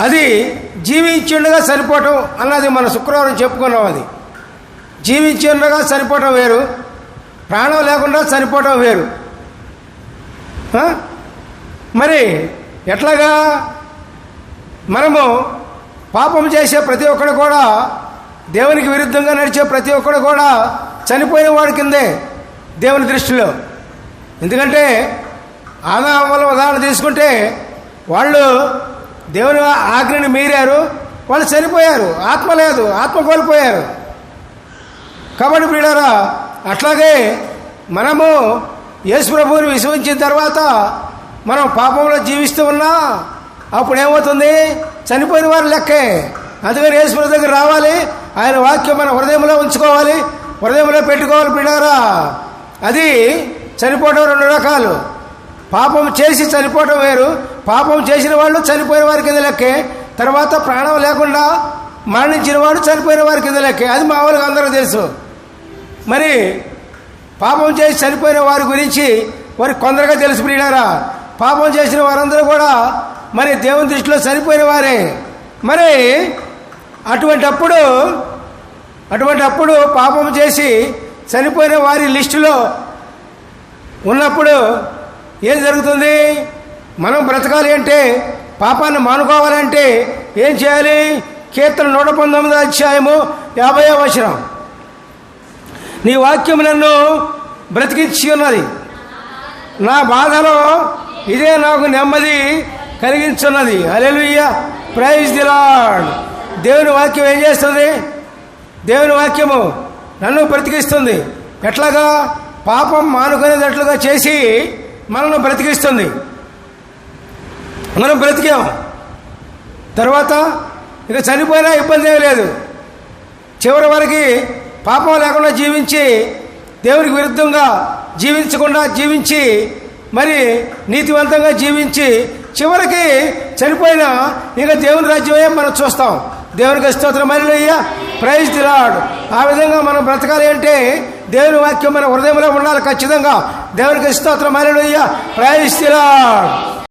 అది జీవించిండగా సరిపోవటం అన్నది మన శుక్రవారం చెప్పుకున్నాం అది. జీవించిండగా సరిపోవటం వేరు ప్రాణం లేకుండా చనిపోవటం వేరు. మరి ఎట్లాగా? మనము పాపం చేసే ప్రతి ఒక్కడు కూడా దేవునికి విరుద్ధంగా నడిచే ప్రతి ఒక్కడు కూడా చనిపోయిన వాడి కిందే దేవుని దృష్టిలో. ఎందుకంటే ఆదాముల ఉదాహరణ తీసుకుంటే వాళ్ళు దేవుని ఆజ్ఞని మీరారు. వాళ్ళు చనిపోయారు. ఆత్మ లేదు. ఆత్మ కోల్పోయారు. కాబట్టి ప్రియులారా అట్లాగే మనము యేసు ప్రభువుని విశ్వసించిన తర్వాత మనం పాపంలో జీవిస్తూ ఉన్నా అప్పుడు ఏమవుతుంది? చనిపోయిన వారు లెక్కే. అందుకని యేసు ప్రభు దగ్గర రావాలి. ఆయన వాక్యం మన హృదయంలో ఉంచుకోవాలి. హృదయంలో పెట్టుకోవాలి ప్రియులారా. అది చనిపోవడం రెండు రకాలు. పాపం చేసి చనిపోవడం వేరు. పాపం చేసిన వాళ్ళు చనిపోయిన వారి కింద లెక్కే? తర్వాత ప్రాణం లేకుండా మరణించిన వాడు చనిపోయిన వారి కింద లెక్కే? అది మామూలుగా అందరూ తెలుసు. మరి పాపం చేసి చనిపోయిన వారి గురించి వారికి కొందరుగా తెలుసు ప్రియులారా. పాపం చేసిన వారందరూ కూడా మరి దేవుని దృష్టిలో చనిపోయిన వారే. మరి అటువంటి అప్పుడు అటువంటి అప్పుడు పాపం చేసి చనిపోయిన వారి లిస్టులో ఉన్నప్పుడు ఏం జరుగుతుంది? మనం బ్రతకాలి అంటే పాపాన్ని మానుకోవాలంటే ఏం చేయాలి? కీర్తన నూట పంతొమ్మిది అధ్యాయము యాభై వచనం. నీ వాక్యం నన్ను బ్రతికించి ఉన్నది. నా బాధలో ఇదే నాకు నెమ్మది కలిగించున్నది. Hallelujah praise the Lord. దేవుని వాక్యం ఏం చేస్తుంది? దేవుని వాక్యము నన్ను బ్రతికిస్తుంది. ఎట్లాగా? పాపం మానుకునేటట్లుగా చేసి మనల్ని బ్రతికిస్తుంది. మనం బ్రతికాం. తర్వాత ఇక చనిపోయినా ఇబ్బంది ఏమీ లేదు. చివరి వరకు పాపం లేకుండా జీవించి దేవునికి విరుద్ధంగా జీవించకుండా జీవించి మరి నీతివంతంగా జీవించి చివరికి చనిపోయిన ఇక దేవుని రాజ్యమే మనం చూస్తాం. దేవునికి స్తోత్రం. మరిలయ్యా ప్రైజ్ దిలాడ్ ఆ విధంగా మనం బ్రతకాలి అంటే దేవుని వాక్యం మన హృదయంలో ఉండాలి ఖచ్చితంగా. దేవునికి స్తోత్రం. మరిలయ్యా ప్రైజ్ తిరాడు